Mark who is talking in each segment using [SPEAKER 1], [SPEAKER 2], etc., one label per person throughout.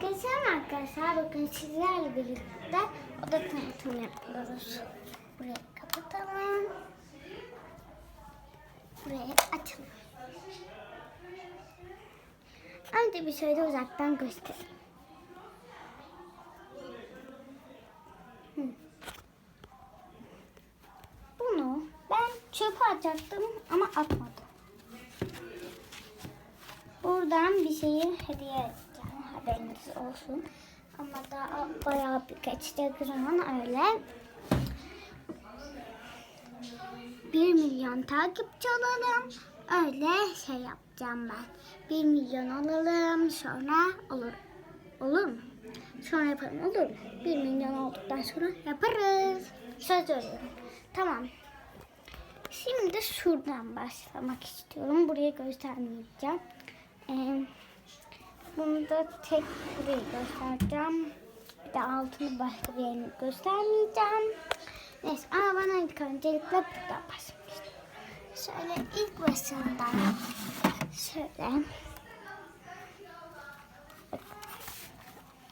[SPEAKER 1] Herkese merhaba arkadaşlar. Bakın sizlerle birlikte oda tanıtım yapıyoruz. Burayı kapatalım. Burayı açalım. Önce bir şöyle uzaktan göstereyim. Bunu ben çöpe atacaktım ama atmadım. Buradan bir şeyi hediye edeceğim. Haberiniz olsun. Ama daha bayağı birkaç dakika zaman öyle. 1 milyon takipçi alalım. Öyle şey yapacağım ben. 1 milyon alalım. Sonra olur. Olur mu? Sonra yapalım olur mu? 1 milyon olduktan sonra yaparız. Söz veriyorum. Tamam. Şimdi şuradan başlamak istiyorum. Burayı göstermeyeceğim. Ee, bunu da tek burayı göstereceğim. Bir de altını başka bir yerini göstermeyeceğim. Neyse ama bana ilk öncelikle buradan istiyorum. Şöyle ilk başından şöyle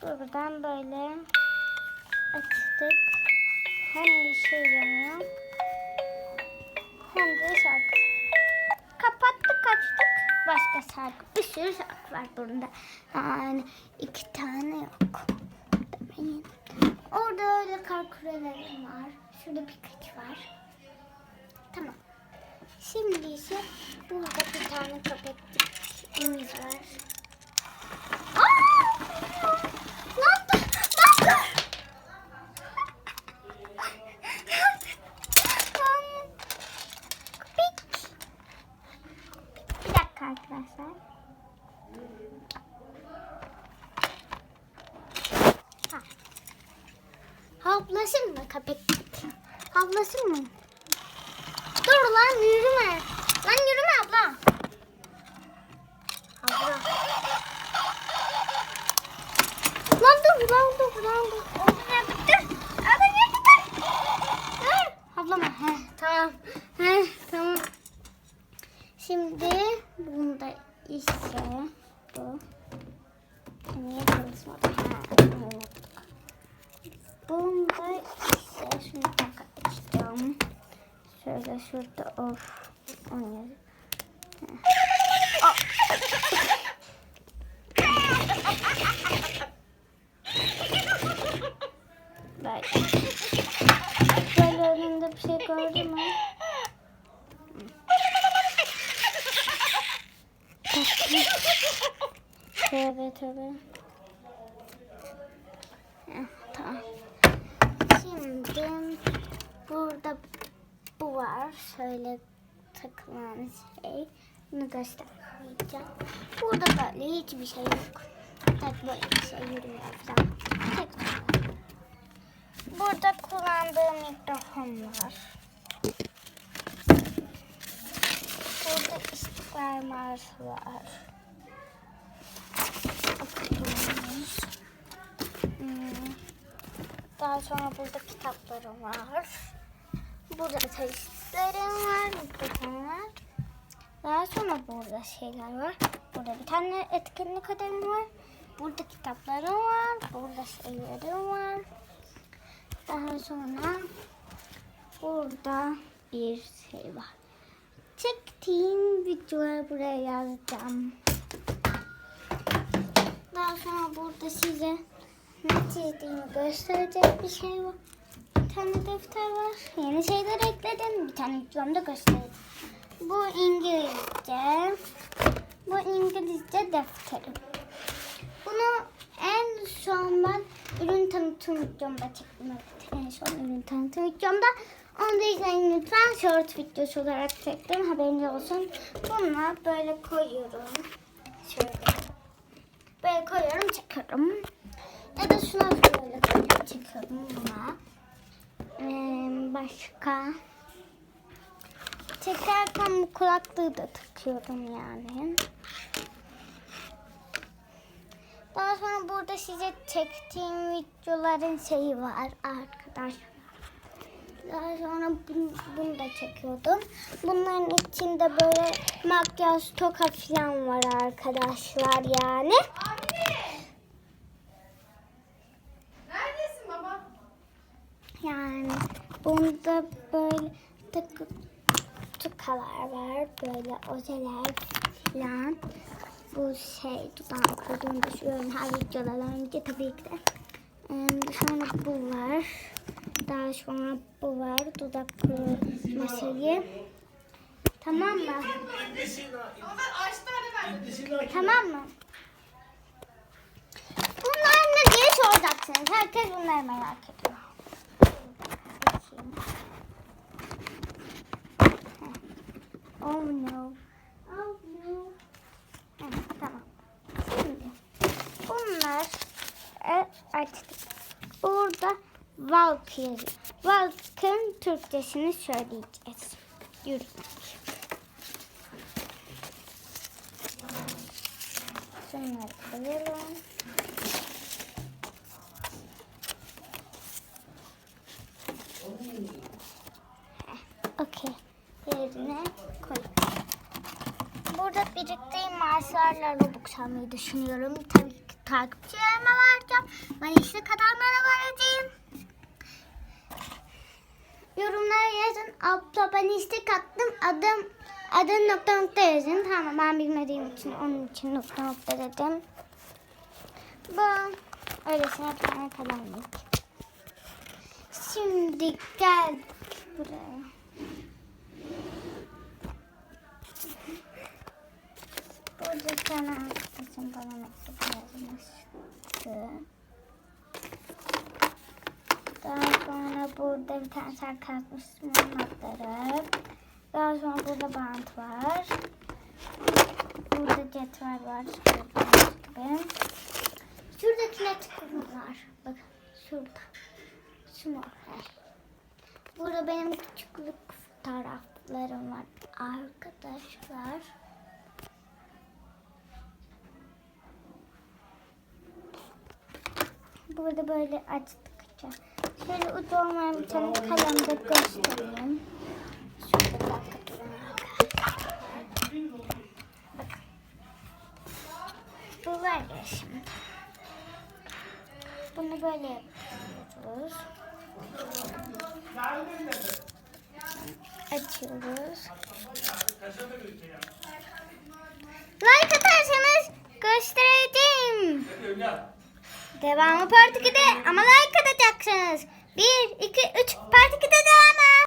[SPEAKER 1] buradan böyle açtık. Hem bir şey yanıyor hem de şarkı. Kapattık açtık. Başka şarkı. Bir sürü şarkı var bunda. Yani iki tane yok. Demeyin. Orada öyle kar kürelerim var. Şurada birkaç var. Tamam. Şimdi ise burada bir tane köpekimiz var. Aa! Ne yaptın? Ne yaptın? Köpek. Bir dakika arkadaşlar. Ha. Havlasın mı köpek? Havlasın mı? Dur lan yürüme. Lan yürüme abla. Abla. Lan dur lan dur lan dur. Dur. Abla dur. Dur. Ablama. He, tamam. He, tamam. Şimdi bunda ise bu. Niye çalışmadı? Ha, unuttuk. Bunda ise şunu takmak istiyorum. Şöyle şurada of. Onu Böyle. Böyle önünde bir şey gördün mü? Tövbe tövbe. Heh, tamam. Şimdi burada bu var. Şöyle takılan şey. Bunu göstermeyeceğim. Burada böyle hiçbir şey yok. Tek böyle bir şey yürüyor falan. Tek Burada kullandığım mikrofon var. Burada istiklal var. Okuduğumuz. Hmm. Daha sonra burada kitaplarım var. Burada testlerim var, mikrofon var. Daha sonra burada şeyler var. Burada bir tane etkinlik ödevim var. Burada kitaplarım var. Burada şeylerim var. Daha sonra burada bir şey var. Çektiğim videoları buraya yazacağım. Daha sonra burada size ne çizdiğimi gösterecek bir şey var. Bir tane defter var. Yeni şeyler ekledim. Bir tane videomda göstereyim. Bu İngilizce. Bu İngilizce defterim. Bunu en son ben ürün tanıtım videomda çektim. Evet, en son ürün tanıtım videomda. Onu da izleyin lütfen. Short videosu olarak çektim. Haberiniz olsun. Bunu böyle koyuyorum. Şöyle. Böyle koyuyorum, çekiyorum. Ya da şuna böyle koyuyorum, çekiyorum buna. Başka. Çekerken bu kulaklığı da takıyorum yani. Daha sonra burada size çektiğim videoların şeyi var arkadaşlar. Daha sonra bunu, bunu da çekiyordum. Bunların içinde böyle makyaj toka falan var arkadaşlar yani. Bunda böyle takı tukalar var. Böyle ojeler falan. Bu şey dudağım kurduğunu düşünüyorum. Her videodan önce tabii ki de. Sonra bu var. Daha sonra bu var. Dudak şeyi. Tamam mı? Tamam mı? Bunlar ne diye soracaksınız. Herkes bunları merak ediyor. Oh no. Oh no. Heh, tamam. Şimdi bunlar e, açtık. Burada Valk yazıyor. Valk'ın Türkçesini söyleyeceğiz. Yürü. Şunları koyalım. Koy. Burada birlikte maaşlarla Robux almayı düşünüyorum. Tabii ki takipçilerime vereceğim. İşte kadarlara vereceğim. Yorumlara yazın. Abla ben istek attım. Adım adın nokta nokta yazın. Tamam ben bilmediğim için onun için nokta nokta dedim. Bu öylesine bir tane kalemlik. Şimdi gel buraya. Burada bir tane arkadaşım bana mektup yazmıştı. Daha sonra burada bir tane şarkı yazmıştım onun notları. Daha sonra burada bant var. Burada cetvel var. Gibi. Şurada kinetik var. Bakın şurada. Şu mor. Burada benim küçüklük fotoğraflarım var arkadaşlar. Burada böyle açtıkça. Şöyle ucu olmayan bir tane kalem de göstereyim. Şurada bir dakika. Bu var ya şimdi. Bunu böyle yapıyoruz. Açıyoruz. Like atarsanız göstereceğim. Devamı part 2'de ama like atacaksınız. 1, 2, 3 part 2'de devamı.